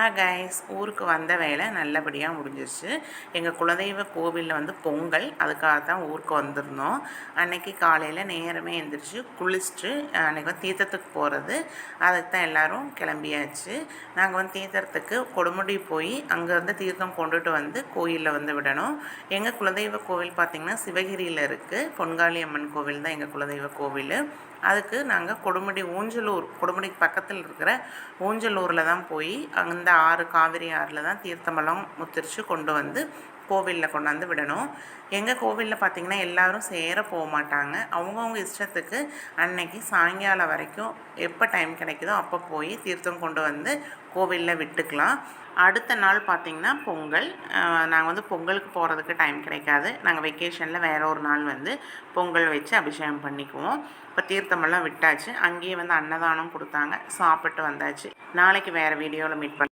ஆ guys ஊருக்கு வந்த வேலை நல்லபடியாக முடிஞ்சிருச்சு. எங்கள் குலதெய்வ கோவிலில் வந்து பொங்கல் அதுக்காக தான் ஊருக்கு வந்திருந்தோம். அன்னைக்கு காலையில் நேரமே எழுந்திரிச்சு குளிச்சுட்டு அன்றைக்கி வந்து தீர்த்தத்துக்கு போகிறது அதுக்கு தான் எல்லோரும் கிளம்பியாச்சு. நாங்கள் வந்து தீர்த்தத்துக்கு கொடுமுடி போய் அங்கேருந்து தீர்த்தம் கொண்டுட்டு வந்து கோயிலில் வந்து விடணும். எங்கள் குலதெய்வ கோவில் பார்த்திங்கன்னா சிவகிரியில் இருக்குது பொன்காளி அம்மன் கோவில் தான் எங்கள் குலதெய்வ கோவில். அதுக்கு நாங்கள் கொடுமுடி ஊஞ்சலூர் கொடுமுடிக்கு பக்கத்தில் இருக்கிற ஊஞ்சலூரில் தான் போய் அங்கே அந்த ஆறு காவிரி ஆறில் தான் தீர்த்தமெல்லாம் முத்திரிச்சு கொண்டு வந்து கோவிலில் கொண்டாந்து விடணும். எங்கள் கோவிலில் பார்த்திங்கன்னா எல்லோரும் சேர போக மாட்டாங்க. அவங்கவுங்க இஷ்டத்துக்கு அன்னைக்கு சாயங்காலம் வரைக்கும் எப்போ டைம் கிடைக்குதோ அப்போ போய் தீர்த்தம் கொண்டு வந்து கோவிலில் விட்டுக்கலாம். அடுத்த நாள் பார்த்திங்கன்னா பொங்கல். நாங்கள் வந்து பொங்கலுக்கு போகிறதுக்கு டைம் கிடைக்காது. நாங்கள் வெக்கேஷனில் வேறு ஒரு நாள் வந்து பொங்கல் வச்சு அபிஷேகம் பண்ணிக்குவோம். இப்போ தீர்த்தமெல்லாம் விட்டாச்சு. அங்கேயே வந்து அன்னதானம் கொடுத்தாங்க. சாப்பிட்டு வந்தாச்சு. நாளைக்கு வேறு வீடியோவில் மீட் பண்ண